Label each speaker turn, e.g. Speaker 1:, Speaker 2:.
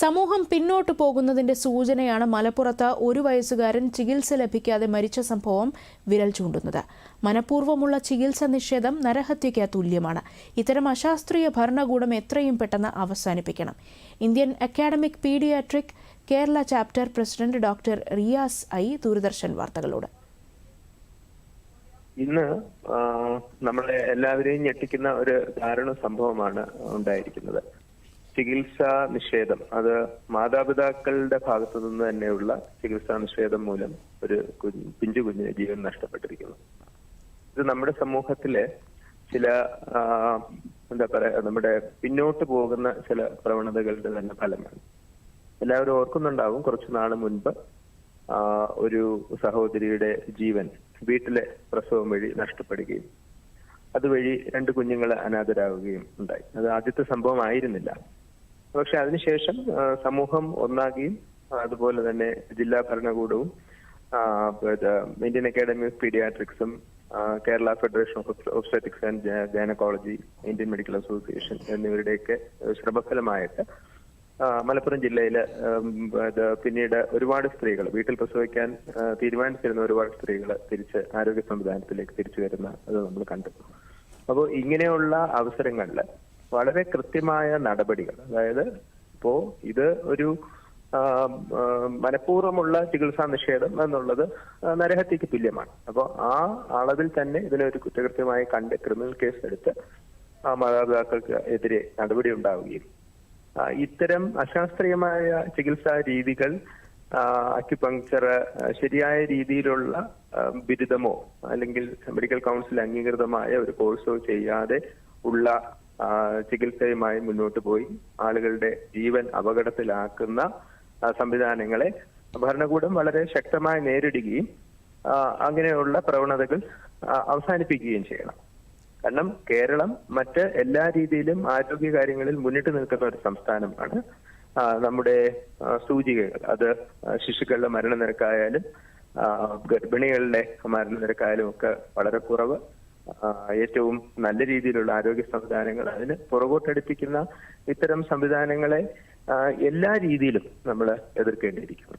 Speaker 1: സമൂഹം പിന്നോട്ടു പോകുന്നതിന്റെ സൂചനയാണ് മലപ്പുറത്ത് ഒരു വയസ്സുകാരൻ ചികിത്സ ലഭിക്കാതെ മരിച്ച സംഭവം വിരൽ ചൂണ്ടുന്നത്. മനഃപൂർവമുള്ള ചികിത്സ നിഷേധം നരഹത്യയ്ക്ക് തുല്യമാണ്. ഇത്തരം അശാസ്ത്രീയ ഭരണകൂടം എത്രയും പെട്ടെന്ന് അവസാനിപ്പിക്കണം. Indian academic paediatric Kerala chapter president doctor Riyas I Doordarshan വാർത്തകളോട്.
Speaker 2: ഇന്ന് നമ്മളെ എല്ലാവരെയും ഞെട്ടിക്കുന്ന ഒരു ദാരുണ സംഭവമാണ് ഉണ്ടായിരിക്കുന്നത്. ചികിത്സാ നിഷേധം. അത് മാതാപിതാക്കളുടെ ഭാഗത്തു നിന്ന് തന്നെയുള്ള ചികിത്സാ നിഷേധം മൂലം ഒരു പിഞ്ചു കുഞ്ഞിന് ജീവൻ നഷ്ടപ്പെട്ടിരിക്കുന്നു. ഇത് നമ്മുടെ സമൂഹത്തിലെ ചില എന്താ പറയാ നമ്മുടെ പിന്നോട്ട് പോകുന്ന ചില പ്രവണതകളുടെ തന്നെ ഫലമാണ്. എല്ലാവരും ഓർക്കുന്നുണ്ടാവും കുറച്ചു നാൾ മുൻപ് ഒരു സഹോദരിയുടെ ജീവൻ വീട്ടിലെ പ്രസവം വഴി നഷ്ടപ്പെടുകയും അതുവഴി രണ്ട് കുഞ്ഞുങ്ങൾ അനാഥരാകുകയും ഉണ്ടായി. അത് ആദ്യത്തെ സംഭവം ആയിരുന്നില്ല പക്ഷെ അതിനുശേഷം സമൂഹം ഒന്നാകുകയും അതുപോലെ തന്നെ ജില്ലാ ഭരണകൂടവും Indian academy of പീഡിയാട്രിക്സും Kerala federation of obstetrics and gynaecology Indian medical association എന്നിവരുടെയൊക്കെ ശ്രമഫലമായിട്ട് മലപ്പുറം ജില്ലയിൽ പിന്നീട് ഒരുപാട് സ്ത്രീകൾ വീട്ടിൽ പ്രസവിക്കാൻ തീരുമാനിച്ചിരുന്ന ഒരുപാട് സ്ത്രീകൾ തിരിച്ച് ആരോഗ്യ സംവിധാനത്തിലേക്ക് തിരിച്ചു വരുന്ന അത് നമ്മൾ കണ്ടു. അപ്പോൾ ഇങ്ങനെയുള്ള അവസരങ്ങളിൽ വളരെ കൃത്യമായ നടപടികൾ. അതായത് ഇപ്പോ ഇത് ഒരു മനഃപൂർവമുള്ള ചികിത്സാ നിഷേധം എന്നുള്ളത് നരഹത്യക്ക് തുല്യമാണ്. അപ്പോൾ ആ അളവിൽ തന്നെ ഇതിനെ ഒരു കുറ്റകൃത്യമായി കണ്ട് ക്രിമിനൽ കേസ് എടുത്ത് ആ മാതാപിതാക്കൾക്ക് എതിരെ നടപടി ഉണ്ടാവുകയും. ഇത്തരം അശാസ്ത്രീയമായ ചികിത്സാ രീതികൾ അക്യുപങ്ക്ചർ ശരിയായ രീതിയിലുള്ള ബിരുദമോ അല്ലെങ്കിൽ മെഡിക്കൽ കൗൺസിൽ അംഗീകൃതമായ ഒരു കോഴ്സോ ചെയ്യാതെ ഉള്ള ചികിത്സയുമായി മുന്നോട്ട് പോയി. ആളുകളുടെ ജീവൻ അപകടത്തിലാക്കുന്ന സംവിധാനങ്ങളെ ഭരണകൂടം വളരെ ശക്തമായി നേരിടുകയും അങ്ങനെയുള്ള പ്രവണതകൾ അവസാനിപ്പിക്കുകയും ചെയ്യണം. കാരണം കേരളം മറ്റ് എല്ലാ രീതിയിലും ആരോഗ്യ കാര്യങ്ങളിൽ മുന്നിട്ട് നിൽക്കുന്ന ഒരു സംസ്ഥാനമാണ്. നമ്മുടെ സൂചികകൾ. അത് ശിശുക്കളുടെ മരണനിരക്കായാലും ഗർഭിണികളുടെ മരണനിരക്കായാലും ഒക്കെ വളരെ കുറവ്. ഏറ്റവും നല്ല രീതിയിലുള്ള ആരോഗ്യ സംവിധാനങ്ങൾ അതിന് പുറകോട്ടടിപ്പിക്കുന്ന ഇത്തരം സംവിധാനങ്ങളെ എല്ലാ രീതിയിലും നമ്മൾ എതിർക്കേണ്ടിയിരിക്കുന്നു.